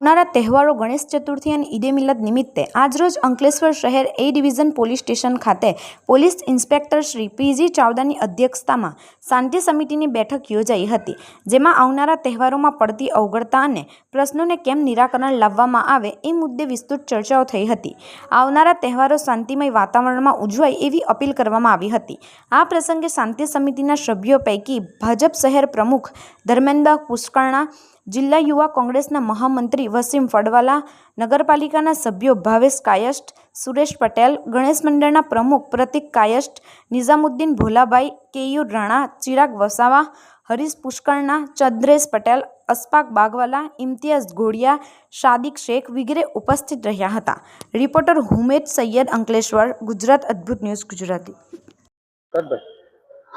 આવનારા તહેવારો ગણેશ ચતુર્થી અને ઈદે મિલાદ નિમિત્તે આજરોજ અંકલેશ્વર શહેર એ ડિવિઝન પોલીસ સ્ટેશન ખાતે પોલીસ ઇન્સ્પેક્ટર શ્રી પીજી ચાવડાની અધ્યક્ષતામાં શાંતિ સમિતિની બેઠક યોજાઈ હતી, જેમાં આવનારા તહેવારોમાં પડતી અવગણતા અને પ્રશ્નોને કેમ નિરાકરણ લાવવામાં આવે એ મુદ્દે વિસ્તૃત ચર્ચાઓ થઈ હતી. આવનારા તહેવારો શાંતિમય વાતાવરણમાં ઉજવાય એવી અપીલ કરવામાં આવી હતી. આ પ્રસંગે શાંતિ સમિતિના સભ્યો પૈકી ભાજપ શહેર પ્રમુખ ધર્મેન્દ્ર પુષ્કરણા જિલ્લા યુવા કોંગ્રેસના મહામંત્રી વસીમ ફડવાલા, નગરપાલિકાના સભ્યો ભાવેશ કાયસ્ટ સુરેશ પટેલ, ગણેશ મંડળના પ્રમુખ પ્રતિક કાયસ્ટ નિઝામુદ્દીન ભોલાભાઈ, કેયુર રાણા, ચિરાગ વસાવા, હરીશ પુષ્કળના ચંદ્રેશ પટેલ, અસ્પાક બાગવાલા, ઇમ્તિયાઝ ઘોડિયા શાદિક શેખ વગેરે ઉપસ્થિત રહ્યા હતા. રિપોર્ટર હુમેદ સૈયદ અંકલેશ્વર, ગુજરાત અદ્ભુત ન્યૂઝ ગુજરાતી.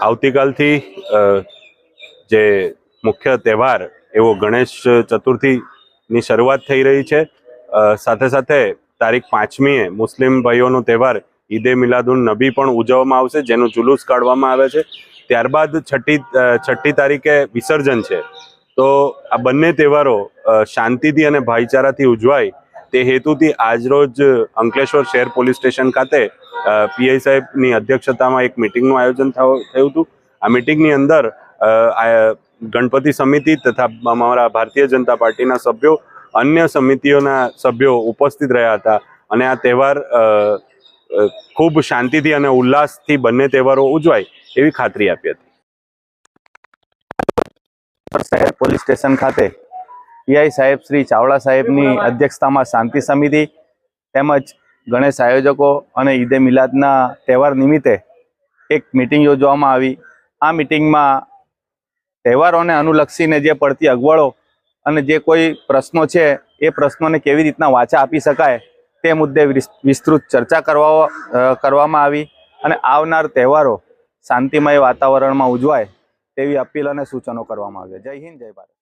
આવતીકાલથી જે મુખ્ય તહેવાર એવો ગણેશ ચતુર્થીની શરૂઆત થઈ રહી છે. સાથે સાથે તારીખ પાંચમીએ મુસ્લિમ ભાઈઓનો તહેવાર ઈદે મિલાદુન નબી પણ ઉજવવામાં આવશે, જેનું જુલુસ કાઢવામાં આવે છે. ત્યારબાદ છઠ્ઠી છઠ્ઠી તારીખે વિસર્જન છે. તો આ બંને તહેવારો શાંતિથી અને ભાઈચારાથી ઉજવાય તે હેતુથી આજરોજ અંકલેશ્વર શહેર પોલીસ સ્ટેશન ખાતે પીઆઈ સાહેબની અધ્યક્ષતામાં એક મિટિંગનું આયોજન થયું હતું. આ મિટિંગની અંદર ગણપતિ સમિતિ તથા અમારા ભારતીય જનતા પાર્ટીના સભ્યો, અન્ય સમિતિઓના સભ્યો ઉપસ્થિત રહ્યા હતા. અને આ તહેવાર ખૂબ શાંતિથી અને ઉલ્લાસથી બંને તહેવારો ઉજવાય એવી ખાતરી આપી હતી. શહેર પોલીસ સ્ટેશન ખાતે પીઆઈ સાહેબ શ્રી ચાવડા સાહેબની અધ્યક્ષતામાં શાંતિ સમિતિ તેમજ ગણેશ આયોજકો અને ઈદે મિલાદના તહેવાર નિમિત્તે એક મિટિંગ યોજવામાં આવી. આ મિટિંગમાં તહેવારોને અનુલક્ષીને જે પડતી અગવડો અને જે કોઈ પ્રશ્નો છે, એ પ્રશ્નોને કેવી રીતના વાચા આપી શકાય તે મુદ્દે વિસ- વિસ્તૃત ચર્ચા કરવા કરવામાં આવી અને આવનાર તહેવારો શાંતિમય વાતાવરણમાં ઉજવાય તેવી અપીલ અને સૂચનો કરવામાં આવ્યા. જય હિન્દ, જય ભારત.